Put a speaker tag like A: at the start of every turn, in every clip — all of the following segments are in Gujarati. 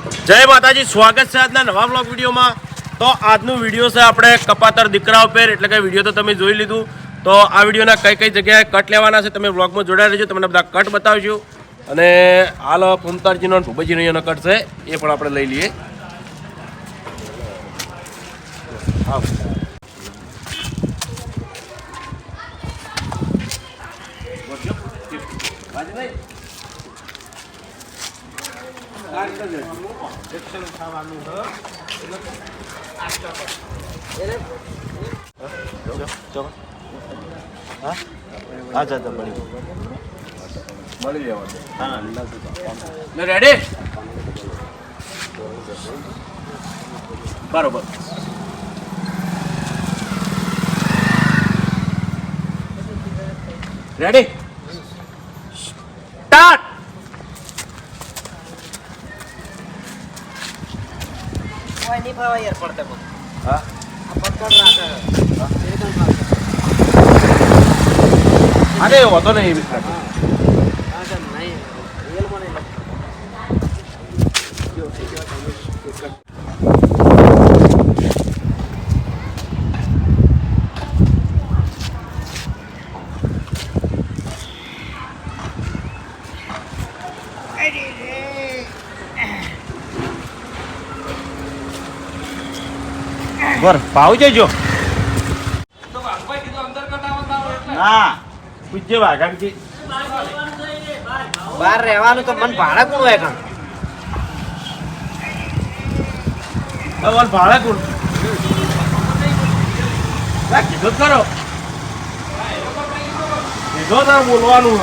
A: જય માતાજી, સ્વાગત છે આજના નવા બ્લોગ વિડીયોમાં. તો આજનું વીડિયો છે આપણે કપાતર દીકરા ઉપર, એટલે કે વીડિયો તો તમે જોઈ લીધું. તો આ વિડીયોના કઈ કઈ જગ્યાએ કટ લેવાના છે તમે બ્લોગમાં જોડાઈ રહેજો, તમને બધા કટ બતાવજો. અને હાલ ફૂમતારજીનો અને અહીંયાનો કટ છે, એ પણ આપણે લઈ લઈએ. આવ. હા હા. મળી મળી લેવાનું રેડી બરોબર. રેડી સ્ટાર્ટ
B: ફાવા યાર પડતે
A: હા?
B: પકડ રાખે.
A: અરે વાંધો નહીં એવી રીતે.
B: હા કે નહીં રિયલ મને
A: બર ભાવ જજો. ના પૂછજે વાઘાણજી
B: બહાર રહેવાનું તો મન ભાડા કોણ હોય કાં
A: મન ભાડે કોણ? કીધું જ કીધો તારે બોલવાનું.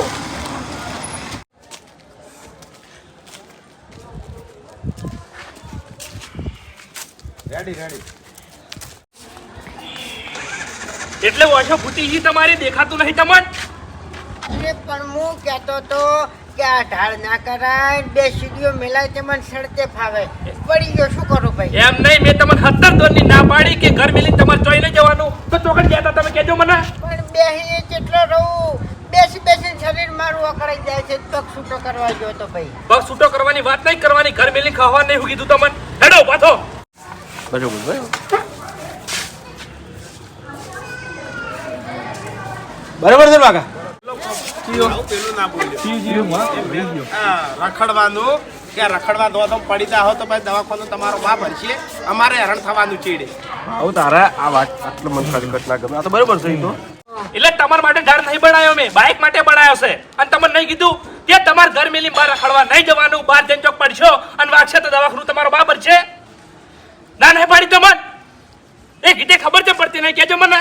A: રેડી રેડી
C: એટલે ઓછો ફૂટી તમારે તમારી દેખાતું નહીં તમને?
D: અરે પણ હું કહેતો તો કે આ ઢાળ ના કરાય બે સીડીઓ મેલાય તે મને સડતે ફાવે. પડી ગયો શું કરું ભાઈ?
C: એમ નહીં મેં તમને સત્તર દોરની ના પાડી કે ઘર મેલી તમારે ચોઈ નહીં જવાનું. તો ચોકડ ગયા હતા તમે કહેજો મને.
D: પણ બેહીને કેટલો રહું? બેસી બેસીને શરીર મારું અકળાઈ જાય છે પગ છૂટો કરવા ગયો તો ભાઈ.
C: પગ છૂટો કરવાની વાત નહીં કરવાની ઘર મેલી ખાવા નહીં હું કીધું તમને. હેડો પાછો.
A: બરોબર ભાઈ. બરાબર છે બાકા
E: રખડવાનું. કે રખડવા દો તો પડી જાઓ તો પછી દવાખાનું તમારો બાપ હશે અમારે હેરાન થવાનું ચીડે.
A: આવું તારે આ વાત આટલો મન ખાલી ઘટના ગમે. આ તો બરાબર છે તો.
C: એટલે તમારા માટે ઢાળ નહીં બનાવ્યો મેં બાઇક માટે બનાવ્યો છે. અને તમને નહીં કીધું કે તમારે ઘર મેલી બહાર રખડવા નહીં જવાનું બહાર જઈને ચોક પડશો અને વાગશે તો દવાખાનું તમારો બાબર છે ના નહીં પાડી તમને એ ગીતે ખબર છે પડતી નહીં કેજો મને.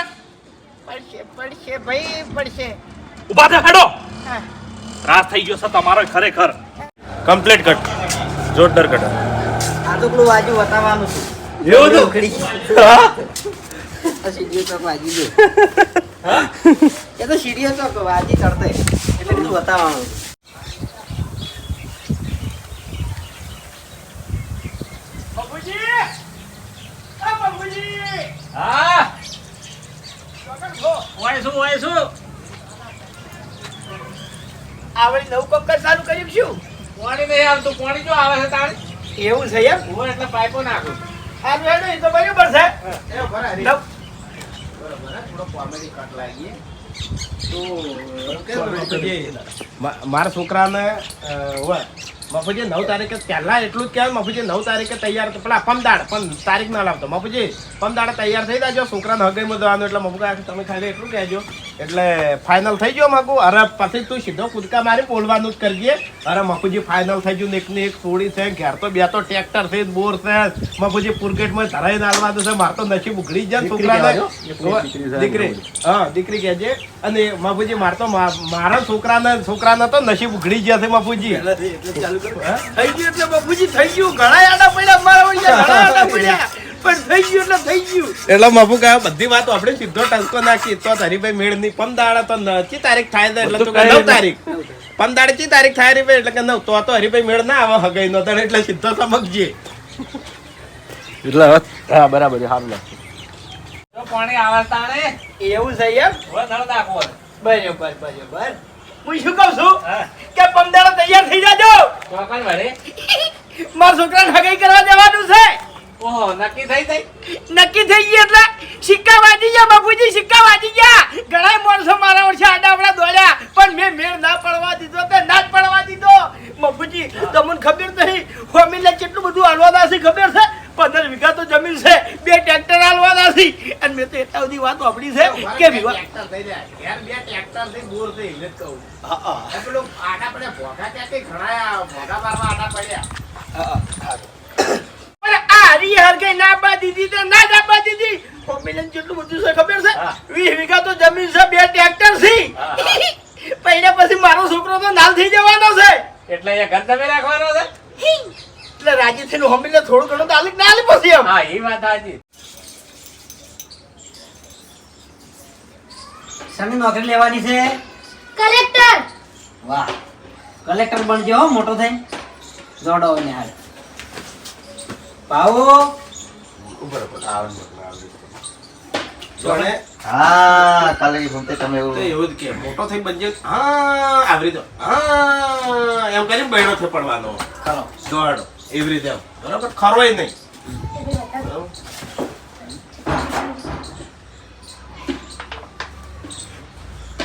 D: પડશે પડશે ભાઈ પડશે.
C: ઊભા થા હેડો
D: હા.
C: થઈ ગયો છે તમારો ખરેખર.
A: કમ્પ્લીટ કટ જોરદાર કટ
B: આ તો પેલું વાજુ બતાવવાનું છું?
A: એવું હતું?
B: સીડીઓ ચોક વાજી ગયો. એ તો સીડીઓ ચોક વાજી ચડતે. એટલે બધું બતાવવાનું
C: હા? વાય શું વાય શું
B: આવડી નવું કપકર ચાલુ કર્યું શું?
C: પાણી નહીં આવતું પાણી જો આવે છે તારે?
B: એવું છે એમ?
C: હું એટલે પાઇપો નાખું.
B: આ બેડું એ તો બરાબર છે. નવ-
E: તો મારા છોકરાને મફુજી, નવ તારીખે પહેલા એટલું જ કહેવાય. મફુજી, નવ તારીખે તૈયાર તો પેલા પમદાડ પણ તારીખ ના લાવતો. મફુજી પમદાડે તૈયાર થઈ જાજો. છોકરાને હગાઈમાં જવાનું એટલે મફુ કહે તમે ખાલી એટલું કહેજો. એટલે ફાઇનલ થઈ ગયો મગુ. અરે પછી તું સીધો કૂદકા મારી બોલવાનું જ કરજે અરે મફુજી ફાઇનલ થઈ ગયું ને એક ને એક સોડી છે. ઘેર તો બે તો ટ્રેક્ટર છે બોર છે મફુજી પુરકેટમાં ધરાઈ આલવાનું છે. મારે તો નસીબ ઉઘડી જાય છોકરાને. દીકરી હા દીકરી કહેજે. અને મફુજી માર તો મા- મારા છોકરાને છોકરાને તો નસીબ ઉઘડી ગયા છે મફુજી. થઈ ગયું એટલે બાપુજી થઈ ગયું. ઘણા આડા પડ્યા મારા ઘણા આડા પડ્યા. પણ થઈ ગયું એટલે થઈ ગયું. એટલે મફુ કહે બધી વાતો આપણે સીધો ટંકો નાખી. તો હરીભાઈ મેળની પમદાડા તો ચી તારીખ થાય એટલે તું નવ તારીખ. પમદાડે ચી તારીખ થાય હરીભાઈ એટલે કે નવ. તો તો હરીભાઈ મેળ ના આવે હગાઈ નો તને એટલે સીધો સમજજે
A: એટલે હા બરાબર સારું લાગે
C: પાણી આવે તાણે
B: એવું છે એમ?
C: નળ
B: બરોબર બરોબર. હું શું કહું છું? કે પમદાડો તૈયાર થઈ જાજો.
F: મારા છોકરાને હગાઈ કરવા જવાનું છે.
C: ઓહો નક્કી થઈ થઈ
F: નક્કી થઈ ગઈ એટલે સિક્કા વાજી ગયા બાપુજી સિક્કા વાજી ગયા. ઘણા માણસો મારા વર્ષે આડાવડા દોડ્યા પણ મેં મેળ ના પડવા દીધો તે ના જ પડવા દીધો. બાપુજી તમને ખબર નહીં ફોમિલે કેટલું બધું હાલવાના છે ખબર છે? પંદર વીઘા તો જમીન છે બે ટ્રેક્ટર હાલવાના છે. અને મેં તો એટલા બધી વાત વાપરી છે કે
E: બે ટ્રેક્ટરથી દૂર થઈ એટલે જ કહું
F: હા, હા.
E: આડા પડે ભોગા ત્યાં ઘણા ભોગા મારવા આડા પડ્યા.
F: પણ આ હરગે ના આપવા દીધી તે ના જ દીધી. ફોમિલે જેટલું બધું છે ખબર છે? વીસ વીઘા તો જમીન છે બે ટ્રેક્ટર છે. પહેલા પછી મારો છોકરો તો નાલ થઈ જવાનો છે.
C: એટલે એ ઘર તમે રાખવાનો છે?
F: એટલે રાજી થઈને હોમીને થોડું ઘણું તાલીક ના આલી પછી એમ.
C: હા એ વાત સાચી.
B: શેની નોકરી લેવાની છે?
G: કલેક્ટર.
B: વાહ. કલેક્ટર બનજો હો મોટો થઈ જોડો ને હાલ. પાવો.
E: જોડે
H: હા કાલે ભૂમતે તમે એવું
E: એવું જ કે મોટો થઈ બનજે હા આવરી દો. હા એમ કરીને બહેનો થઈ પડવાનો.
B: કરો
E: દોડ એવી રીતે બરાબર? ખરોય નહીં.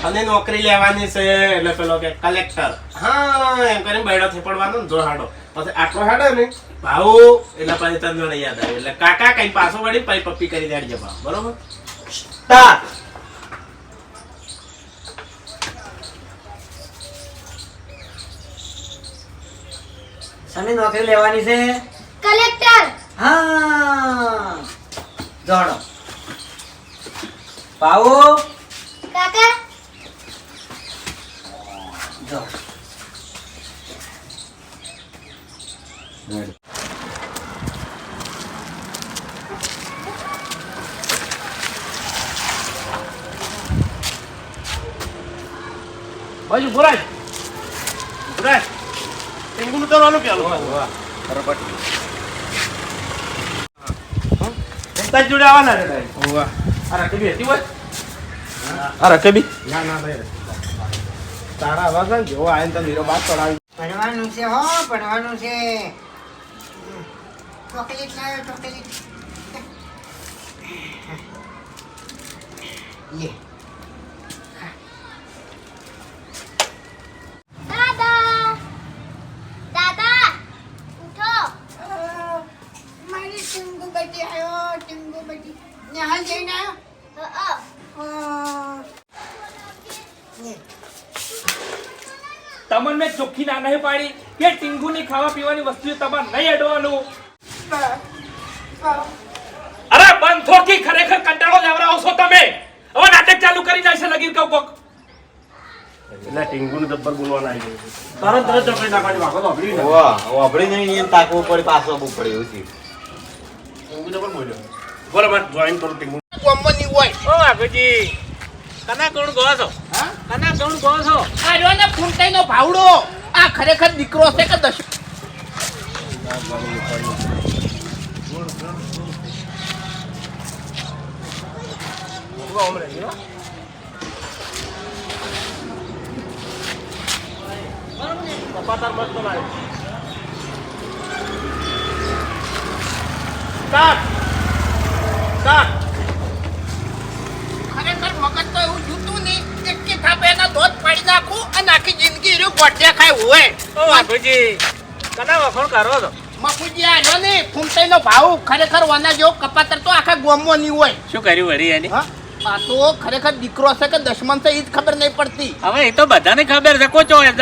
E: અને નોકરી લેવાની છે એટલે પેલો કે કલેક્ટર. હા એમ કરીને બેડો થઈ પડવાનો ને જો હાડો પછી આટલો હાડો ને ભાવ એટલે પછી તને યાદ આવે. એટલે કાકા કઈ પાછો વળી પછી પપ્પી કરી દેડજે ભાવ બરોબર?
H: સ્ટાર્ટ
B: શેની નોકરી લેવાની છે.
G: કલેક્ટર.
B: હા. જોડો. પાવો
G: કાકા.
B: જોડો
C: બાજુ બોલાય બોલાય
A: ટીંગુનું કરવાનું પેલું તારી જોડે આવવાના ભાઈ. રકબી હતી હોય? આ રકબી
E: ના ના ભાઈ. તારા આવા જો ને આવીને તો નીરો બાદ ચડાવી
D: ભણવાનું છે હો ભણવાનું છે. ચોકલેટ લાવ્યો ચોકલેટ લે
G: દાદા દાદા ઉઠો
D: મારી ટીંગુ બધી આવ્યો ટીંગુ બધી નિહાલ જઈને.
C: તમને મેં ચોખ્ખી ના નહીં પાડી કે ટીંગુની ખાવા પીવાની વસ્તુ તમારે નહીં અડવાનું અરે બંધોથી ખરેખર કંટાળો લેવડાવો છો તમે. હવે નાટક ચાલુ કરી નાખશે લગીર કહું કોક.
A: એટલે ટીંગુનું જબ્બર બોલવાના આવી ગયું તરત તરત ચોકલેટ નાખવાની વાગો તો અભડી ને.
H: વાહ વાપરી નહીં એમ તાકવું પડે પાછો બહુ પડે એવું થયું
A: ટીંગુ જબ્બર બોલ્યો. બરાબર જોઈન કરું ટીંગુ.
F: ગમવાની હોય
C: ઓ બાપુજી કના કોણ ગો છો?
F: હા?
C: કના કોણ ગો છો?
F: આ જો ને ફૂંટાઈનો ભાવડો. આ ખરેખર દીકરો છે કે દશ
A: કપાતાર મસ્ત
F: તો એવું જૂતું નહીં. કે થાપે એના ધોધ પાડી નાખું અને આખી જિંદગી રહ્યું ગોઠિયા ખાય હોય.
C: ઓ બાપુજી કદા વખણ કરો છો
F: મફુજી આ રહ્યો ને ફૂંટાઈનો ભાવ ખરેખર વાના જેવો કપાતર તો આખા ગોમો નહીં હોય.
C: શું કર્યું વળી એની?
F: આ તો ખરેખર દીકરો છે કે દશમન છે એ જ ખબર નહીં પડતી.
C: હવે એ તો બધાને ખબર છે કોચો એ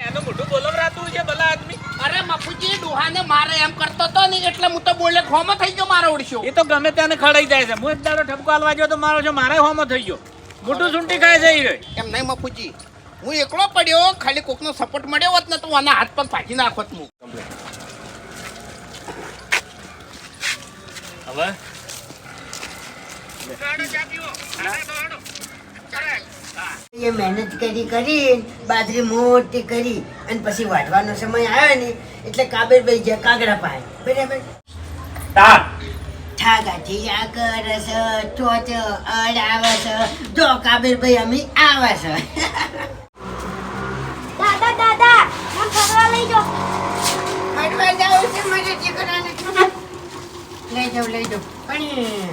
C: એનું મોઢું બોલવરાતું છે ભલા આદમી
F: અરે મફુજી ડોહાને મારે એમ કરતો તો ને એટલે હું તો બોલે ખોમો થઈ ગયો
C: એ તો ગમે ત્યાં ખડાઈ જાય છે. હું એક દાડો ઠપકો હાલવા ગયો તો મારો છો મારે હોમો થઈ ગયો. મોટું સુંટી ખાય છે ઈ
F: એમ નહીં મફુજી હું એકલો પડ્યો ખાલી કોકનો સપોર્ટ મળ્યો હોત ને તો આના હાથ પગ ભાજી નાખોત હું.
C: હવે?
D: એ મહેનત કરી કરી બાજરી મોટી કરી અને પછી વાટવાનો સમય આવ્યો ને એટલે કાબેર ભાઈ ગયા કાગડા પાય બરાબર? આ કરસ ચોચ અડાવસ જો કાબીરભાઈ અમે આવસ.
G: દાદા દાદા મને ફરવા લઈ જાઓ.
D: ફરવા જાવ છે મારે દીકરાને લઈ જાવ લઈ જાવ પણ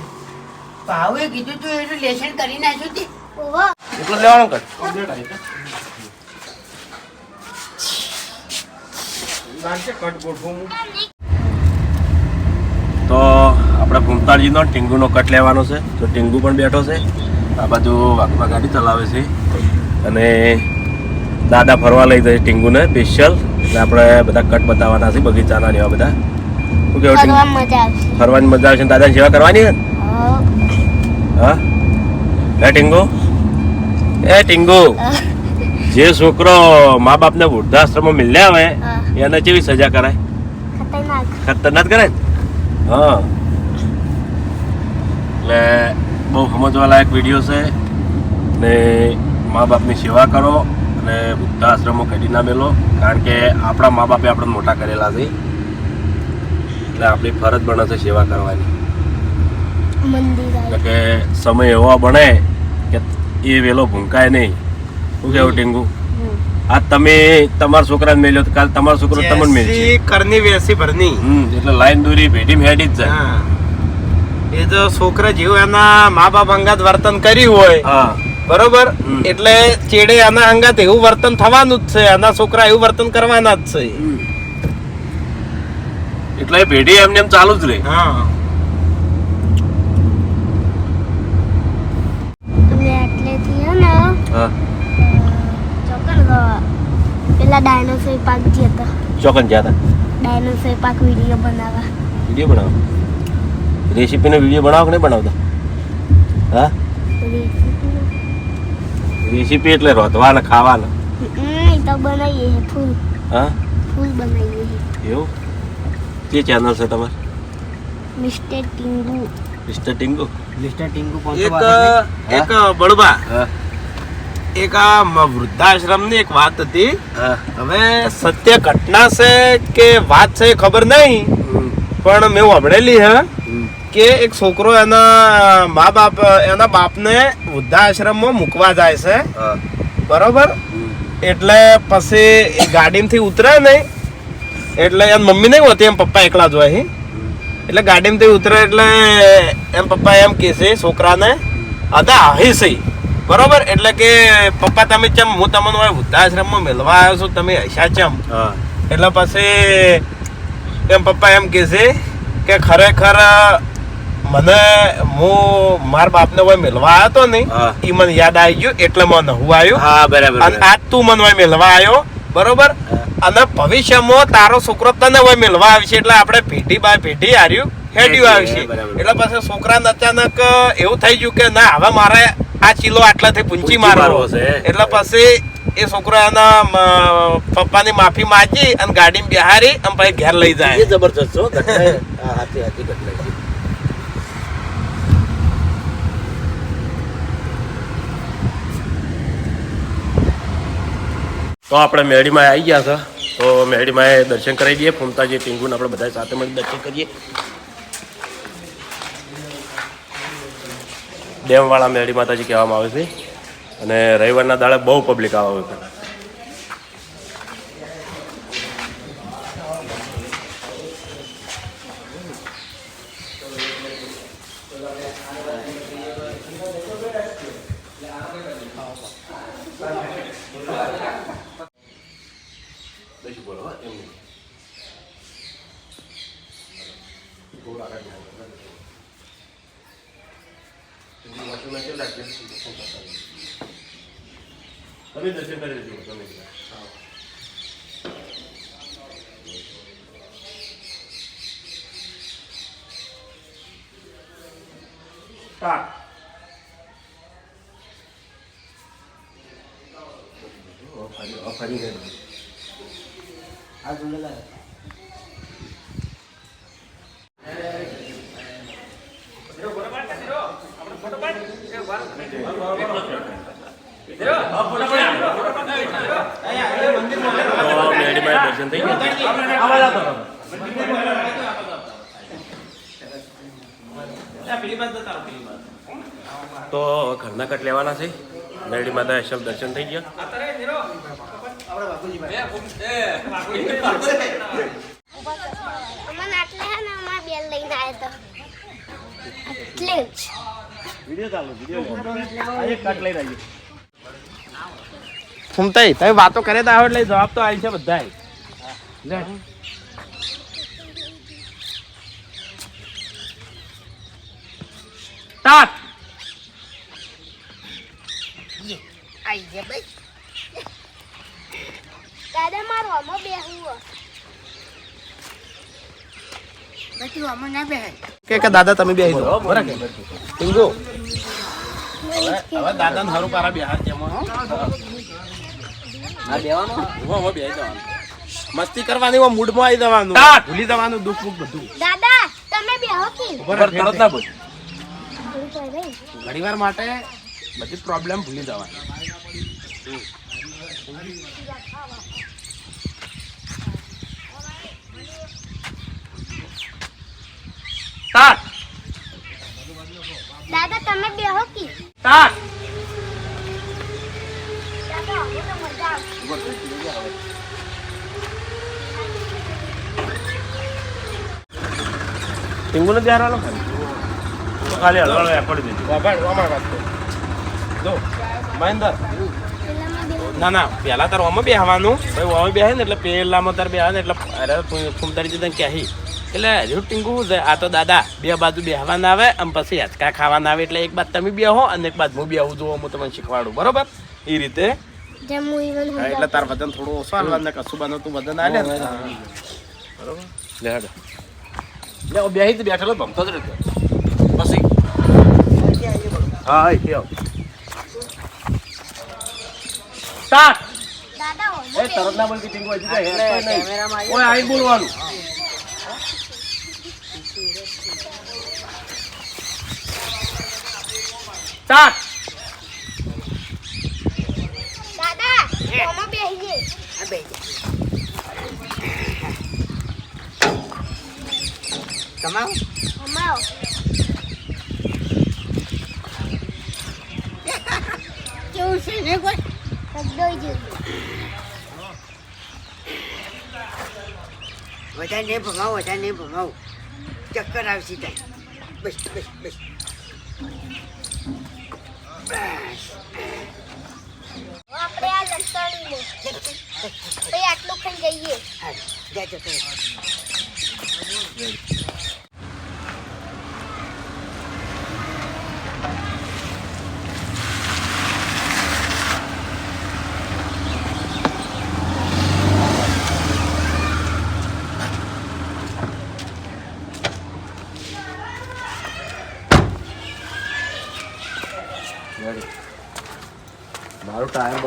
D: ભાવે કીધું તું એનું લેસન કરી નાખ્યું તે.
G: ઓહો.
A: એટલું જ લેવાનું કટ તો આપણે ભૂમતાળજીનો ટીંગુનો કટ લેવાનો છે. તો ટીંગુ પણ બેઠો છે. આ બાજુ વાઘમાં ગાડી ચલાવે છે. અને દાદા ફરવા લઈ જાય ટીંગુને સ્પેશિયલ એટલે આપણે બધા કટ બતાવવાના છે બગીચાના એવા બધા. શું કેવું ટીંગુ? ફરવાની મજા આવશે. દાદાની સેવા કરવાની
G: હા.
A: હા? હે ટીંગુ? એ ટીંગુ જે છોકરો મા બાપને વૃદ્ધાશ્રમમાં મિલ્યા હોય એને કેવી સજા કરાય?
G: ખતરનાક.
A: ખતરનાક કરે ને હા. એટલે બહુ સમજવાલાયક વીડિયો છે. ને મા બાપની સેવા કરો અને વૃદ્ધાશ્રમો ખેડી ના મેલો કારણ કે આપણા મા બાપે આપણે મોટા કરેલા છે. એટલે આપણી ફરજ બને છે સેવા કરવાની. એટલે કે સમય એવો બને કે એ વેલો ભૂંકાય નહીં. શું કેવું ટીંગુ? આ તમે તમારા છોકરાને મેલ્યો તો કાલ તમારો છોકરો તમને
E: જેસી કરની વેસી ભરની.
A: હમ એટલે લાઈન દોરી ભેટી હેડી જ જાય.
E: એ જો છોકરા જેવું એના મા બાપ અંગાત વર્તન કર્યું હોય.
A: હા.
E: બરોબર? એટલે ચેડે આના અંગાત એવું વર્તન થવાનું જ છે. આના છોકરા એવું વર્તન કરવાના જ છે.
A: એટલે એ પેઢી એમને એમ ચાલુ જ રહે.
E: હા.
G: એટલે એટલેથી ને.
A: હા.
G: પેલા ડાયનોસોર પાર્ક જે હતા.
A: ચોકન જ્યાં
G: ડાયનોસોર પાર્ક વીડિયો બનાવવા.
A: વીડિયો બનાવો રેસીપીનો વીડિયો બનાવો કે નહીં બનાવતા? હા? રેસીપી. એટલે રોધવાના ખાવાના.
G: તો બનાવીએ છે ફૂલ.
A: હા?
G: ફૂલ બનાવીએ છે
A: એવું? કે ચેનલ છે તમારે?
G: Mister Tingu.
A: Mister Tingu?
B: Mister Tingu
E: એક એક બળબા.
A: હા.
E: એક આ વૃદ્ધાશ્રમની એક વાત હતી. હવે સત્ય ઘટના છે કે વાત છે ખબર નહીં. પણ મેં સાંભળેલી હે કે એક છોકરો એના મા બાપ એના બાપને વૃદ્ધાશ્રમમાં મૂકવા જાય છે. બરોબર? એટલે પછી એ ગાડીમાંથી ઉતરે નહીં. એટલે એમ મમ્મી નહીં હોતી એમ પપ્પા એકલા જ હોય. એટલે ગાડીમાંથી ઉતરે એટલે એમ પપ્પા એમ કહે છે છોકરાને અદા છે બરોબર? એટલે કે પપ્પા તમે ચમ હું તમને હવે વૃદ્ધાશ્રમમાં મેળવા આવ્યો છું તમે હશા ચમ? એટલે પછી એમ પપ્પા એમ કહે છે કે ખરેખર મને હું મારા બાપને હોય મેળવા આવ્યો હતો ને એ મને યાદ આવી ગયું એટલે મને હું આવ્યો.
A: હા બરાબર
E: અને આજ તું મને હોય મેળવા આવ્યો બરોબર? અને ભવિષ્યમાં તારો છોકરો તને હોય મેળવા આવશે એટલે આપણે પેઢી બાય પેઢી હાર્યું હેડ્યું આવશે. એટલે પછી છોકરાને અચાનક એવું થઈ ગયું કે ના હવે મારે આ ચીલો આટલાથી પૂંચી મારવો.
A: છે.
E: એટલે પછી એ છોકરાના પપ્પાની માફી માંગી અને ગાડીમાં બિહારી અને પછી ઘેર લઈ
A: એ
E: જાય
A: જબરજસ્ત છો ઘટના હાથી હા હાચી હાચી ઘટના તો આપણે મેળીમાં આવી ગયા છે. તો મેળીમાં દર્શન કરાવી દઈએ. ફૂમતાજી ટીંગુને આપણે બધા સાથે મળી દર્શન કરીએ. ડેમવાળા મેળી માતાજી કહેવામાં આવે છે. અને રવિવારના દાડે બહુ પબ્લિક આવે છે તમે દર્શન કરી લેજો તમે મેળીમાં દર્શન થઈ ગયા. તો ઘરના કટ લેવાના છે. નરડી માતા શબ દર્શન થઈ ગયા.
E: ફૂમતાઈ તમે વાતો કરે તો આવડે એટલે જવાબ તો આવી છે બધા
C: સ્ટાર્ટ
D: આઈ ગયા ભાઈ
G: દાદા મારો અમો હે.
D: ના બેહે
E: કે કે દાદા તમે બે બરાબર. કે હવે હવે દાદાને હારું પારા બેહાર જેમાં હો
B: બેવાનો
E: હો હો બેહી જવાનું. મસ્તી કરવાની મૂડમાં આવી જવાનું. ભૂલી જવાનું દુઃખ મુખ બધું.
G: દાદા તમે બેહો કે.
E: ઉપર તરત ના બોલ ઘણીવાર માટે બધી પ્રોબ્લેમ ભૂલી જવાની.
C: સ્ટાર્ટ
G: દાદા તમે બેહો કે?
C: સ્ટાર્ટ
G: દાદા હવે તો મજા આવશે.
A: ટીંગુને બેહારવાનો ખાલી. હળવાળો પડી દીધું.
E: મહેન્દર. ના ના પહેલાં તાર ઓમાં બેહવાનું. ભાઈ ઓમાં બેહે ને એટલે પહેલામાં તાર બેહવાનું એટલે અરે ફૂમતારી જતા કહી એટલે હજુ ટીંગું છે? આ તો દાદા બે બાજુ બેહવાના આવે અને પછી હચકા ખાવાના આવે એટલે એક બાદ તમે બેહો અને એક બાદ હું બેહું જોવો હું તમને શીખવાડું બરોબર? એ રીતે.
G: જેમ હું ઈવન
E: હા, એટલે તાર વજન થોડું ઓછું હાલવાનું ને કશું બાનું તું વજન આલે ને. બરોબર? લે હેડો. લે ઓ બેહી તો બેઠેલો ભમતો જ રહેતો પછી? હા એ આવ
C: સ્ટાર્ટ
G: દાદા
E: એ તરત ના બોલતી ટીંગો હજી તો હેડ નહીં. ઓય આઈ બોલવાનું.
C: સ્ટાર્ટ
G: દાદા બેહીએ?
D: આ કેવું છે ને કોઈ? વધારે ભમાવ વધારે ભમાવ ચક્કર આવશે ત્યાં બસ બસ બસ.
G: આપણે આ લસણી પછી આટલું ખાઈ જઈએ.
D: હા જા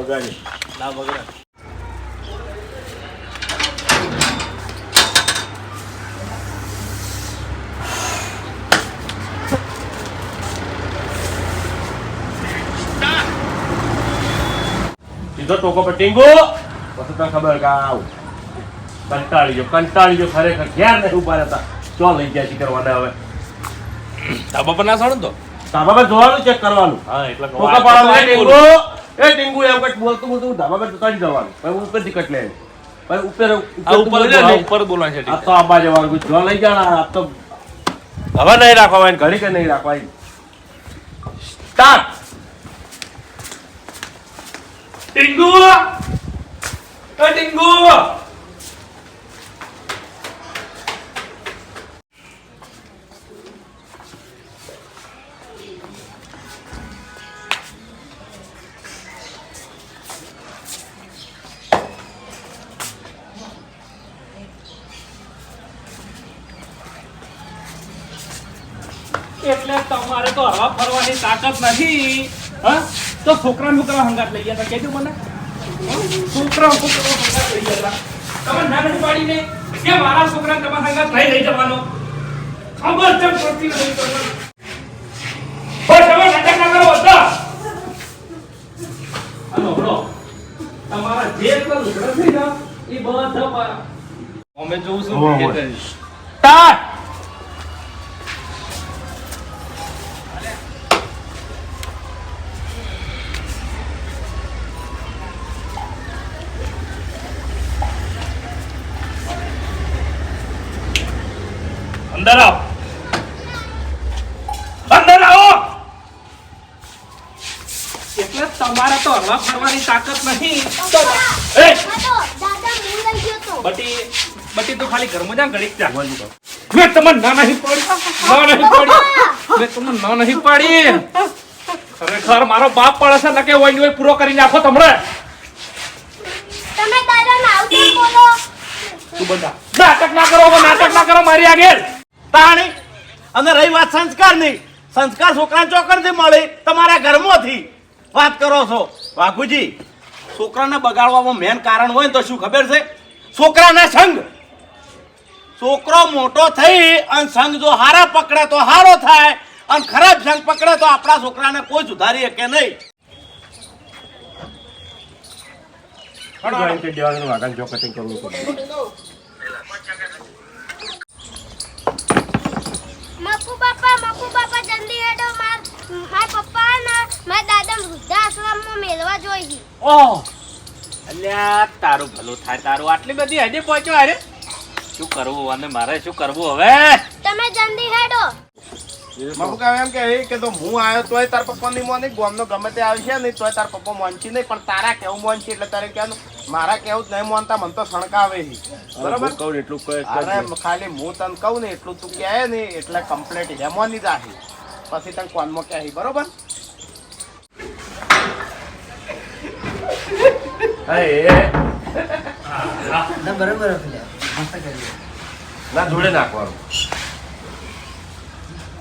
A: બગાડ્યું
E: ના
A: સીધો ટોકો પર ટીંગો. પછી તને ખબર કે આવું. કંટાળી ગયો કંટાળી ગયો ખરેખર ઘેર નહીં ઊભા રહેતા. ચો લઈ ગયા છે કરવાના હવે?
E: ધાબા પર ના સડો તો
A: ધાબા પર જોવાનું ચેક કરવાનું.
E: હા એટલે
A: ટોકા પાડવાનું ટીંગુ. એ ટીંગુ એમ કઈ બોલતું બોલતું ધાબા પર ચડી જવાનું. પછી ઉપર કટ લે પછી ઉપર
E: ઉપર
A: તું
E: લે ને
A: બોલાય.
E: ઉપર બોલવાનું છે
A: આ તો આબા જવાનું જો લઈ જાણા આ તો હવે નહીં રાખવા ઘડી કે નહીં રાખવા સ્ટાર્ટ
C: ટીંગુ એ ટીંગુ ફરવાની તાકાત નથી હા? તો છોકરા છોકરા હંગાત લઈ ગયા કેજો મને. છોકરા છોકરા હંગાત લઈ ગયા તમે ના નથી પાડીને કે મારા છોકરા તમારા હંગાત લઈ લઈ જવાનો? ખબર છે પ્રતિ નહીં તમને. અંદર આવો. અંદર આવો. એટલે તમારે તો હવા ફરવાની તાકાત નહીં એ!
G: આ તો દાદા હું લઈ ગયો તો.
C: બટી બટી તું ખાલી ઘરમાં જા ઘડીક જા. મેં તમને ના નહીં પાડી. ના નહીં પાડી. મેં તમને ના નહીં પાડી. ખરેખર મારો બાપ પડે છે નકે હોય ને હોય પૂરો કરી નાખો તમને.
G: તમે દાદા ને આવતા બોલો.
C: તું બધા. નાટક ના કરો નાટક ના કરો મારી આગળ.
E: તાણી અને રહી વાત સંસ્કારની. સંસ્કાર છોકરાને ચોકરથી મળે તમારા ઘરમાંથી. વાત કરો છો. વાઘુજી છોકરાને બગાડવામાં મેન કારણ હોય ને તો શું ખબર છે? છોકરાના સંગ. છોકરો મોટો થઈ અને સંગ જો હારા પકડે તો હારો થાય અને ખરાબ સંગ પકડે તો આપણા છોકરાને કોઈ સુધારી શકે નહીં?
A: જોઈન કરી દેવાનું વાઘાને જો કટિંગ કરવું પડે.
G: મકુ બાપા મકુ બાપા જલ્દી હેડો. માર માર પપ્પા ને માર દાદા વૃદ્ધાશ્રમમાં મેળવા જોઈ
F: ઓહ અલ્યા તારું ભલું થાય તારું આટલી બધી હજી પહોંચ્યો અરે શું કરવું અને મારે શું કરવું હવે?
G: તમે જલ્દી હેડો.
E: કહે એમ કે કે તો હું આવ્યો તોય તાર પપ્પાની મોની ગોમનો ગમે તે આવશે નહીં તોય તાર પપ્પા મોનશી નહીં પણ તારા કેવું મોનશી એટલે તારે કહેવાનું મારા કેવું જ નહીં મોનતા મને તો સણકાવે છે. બરોબર?
A: કહું એટલું કહે
E: અરે ખાલી હું તને કહું ને એટલું તું કહે ને એટલે કમ્પ્લેટ હેમોની જ આહી પછી તને કોનમાં કહે બરોબર?
A: હા
B: ના બરોબર
A: ના જોડે નાખવાનું.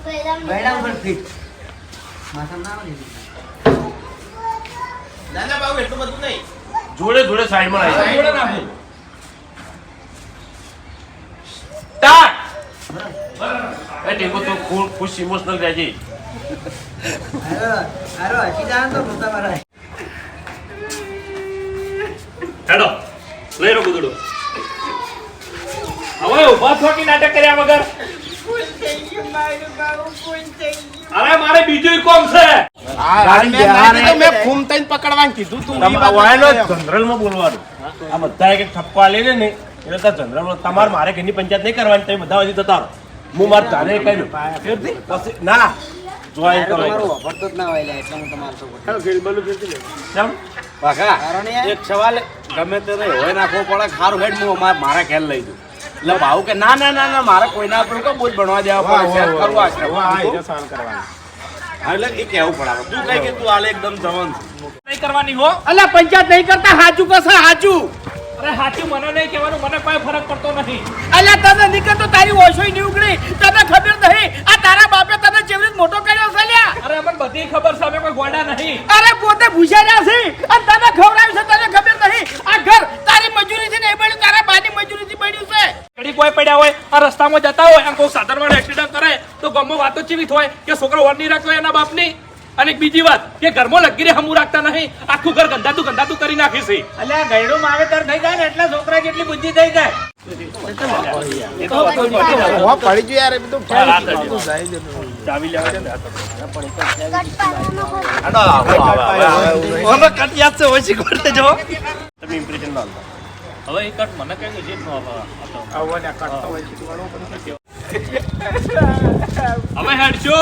B: મેડમ ઉપર ફિટ માથા ના આવે ને.
E: ના બાબુ એટલું બધું નહીં.
A: જોડે જોડે સાઈડમાં આવી
C: જોડે નાખું
A: એ ટેકો તો ખુશ ઇમોશનલ રહેજે.
B: આરો આરો હસી જાન તો મોટા મારા.
C: હેડો લઈ રો ગુદડું. હવે ઊભા થોકી નાટક કર્યા વગર અરે મારે બીજું કોમ છે?
E: મેં ના કીધું, મેં ફૂમતાઈને પકડવાનું કીધું તું ઈ વાત
A: વાયનો
E: નથી.
A: જનરલમાં બોલવાનું. આ બધા એક એક ઠપકો આલે છે ને એટલે તાર તમારે મારે ઘરની પંચાયત નહીં કરવાની તમે બધા હજી જતા હું મારે જાને કર્યું ના જોઈન કરો
B: જ ના હોય એટલે હું તમારો support કરું.
A: કેમ?
B: કારણ યાર,
I: એક સવાલ ગમે તે હોય નાખવો પડે ખારું હેડ હું મારા ઘેર લઈ દઉં એટલે ભાવ કે ના ના ના ના મારે કોઈના આપણું કે બોજ ભણવા દેવા પડે કરવું આ
E: કરવાનું.
I: એટલે એ કેવું પડે તું કઈ કે તું હાલે એકદમ જવાન.
C: નહીં કરવાની હો.
F: અલ્યા પંચાયત નહીં કરતા હાચું કશે હાચું.
C: અરે સાચું મને નહીં કહેવાનું મને કોઈ ફરક પડતો નથી.
F: અલ્યા તને નીકળતો તારી ઓછોય નહીં ઉગડી. તને ખબર નહીં. આ તારા બાપે તને જેવી રીતે મોટો કર્યો છે લ્યા.
C: અરે મને બધી ખબર છે અમે કોઈ ગોડા નહીં.
F: અરે પોતે ભૂસાડ્યા છે. અને તને ખવડાવ્યું છે તને ખબર નહીં. આ ઘર તારી મજૂરીથી નહીં બન્યું તારા બાની મજૂરીથી બન્યું છે.
C: ઘડી કોઈ પડ્યા હોય આ રસ્તામાં જતા હોય અને કોઈ સાધન વાળો એક્સિડન્ટ કરે તો વાતો ચીવી હોય કે છોકરો વર નહીં રાખતો એના બાપની અને એક બીજી વાત કે ઘરમાં લગીરે હમું રાખતા નહીં આખું ઘર ગંદાતું ગંદાતું કરી નાખી છે એટલે
F: અલ્યા ગયડું માવેતર થઈ જાય ને એટલે છોકરા જેટલી બુદ્ધિ થઈ જાય
C: આ.
A: હવે કટ કોટે
C: કટ મને કઈ જ ન હવે. આ હેડશો.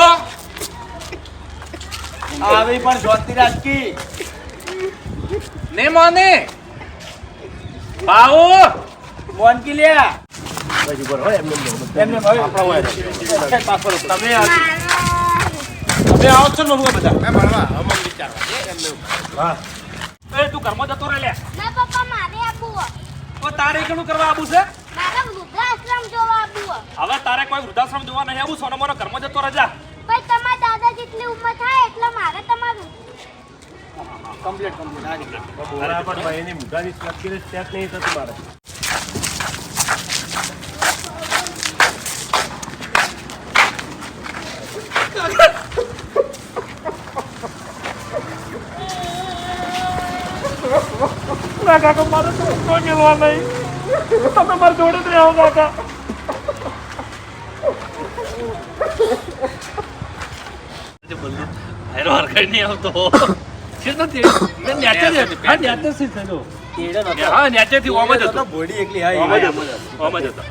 E: આવો પણ
I: જોતી રાખી.
C: ને મોને બાવો
I: લ્યા. ભાઈ
A: આપણા હોય. તમે
I: આવો છો ને બધા.
E: મેં ભણવા, હવે એમને વિચારવા.
C: એ તું ઘરમાં જતો રહે લે.
G: ના પપ્પા મારે આબુ ઓ
C: તો તારે કેનું કરવા આબુ છે?
G: વૃદ્ધાશ્રમ જોવા આપવું
C: હવે તારે કોઈ વૃદ્ધાશ્રમ જોવા નહીં આવું સોનો મોનો ઘરમાં જતો રજા
G: ભાઈ તમારા દાદા જેટલી ઉંમર થાય એટલે મારે તમારું.
A: બરાબર ભાઈ એની મુગાની સ્ટ્રક્ચર સ્ટેપ નહીં થતું મારે.
C: ના કાકા મારે તો કોઈ મિલવા નહીં. તમે મારી જોડે જ રહો કાકા હેરો હરખાઈ નહીં આવતો છે નથી મેં ન્યાચે હા ન્યાચે જ થયેલો હા ન્યાચે થી ઓમ જ હતો
I: બોડી એકલી
C: ઓમ જ હતો ઓમ જ હતો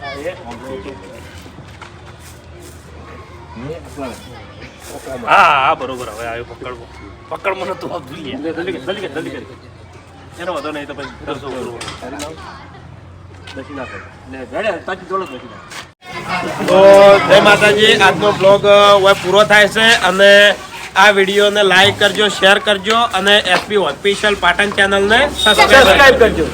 J: હા હા બરોબર હવે આવ્યો પકડવો પકડ મને તો આવતું લે.
E: જલ્દી કર, જલ્દી જલ્દી કર. એનો વાંધો નહીં તો પછી કરશું તાજી જોડે નાખો. તો જય માતાજી આજનો બ્લોગ હવે પૂરો થાય છે અને આ વિડીયોને લાઈક કરજો શેર કરજો અને એસપી ઓફિશિયલ પાટણ ચેનલને સબસ્ક્રાઈબ કરજો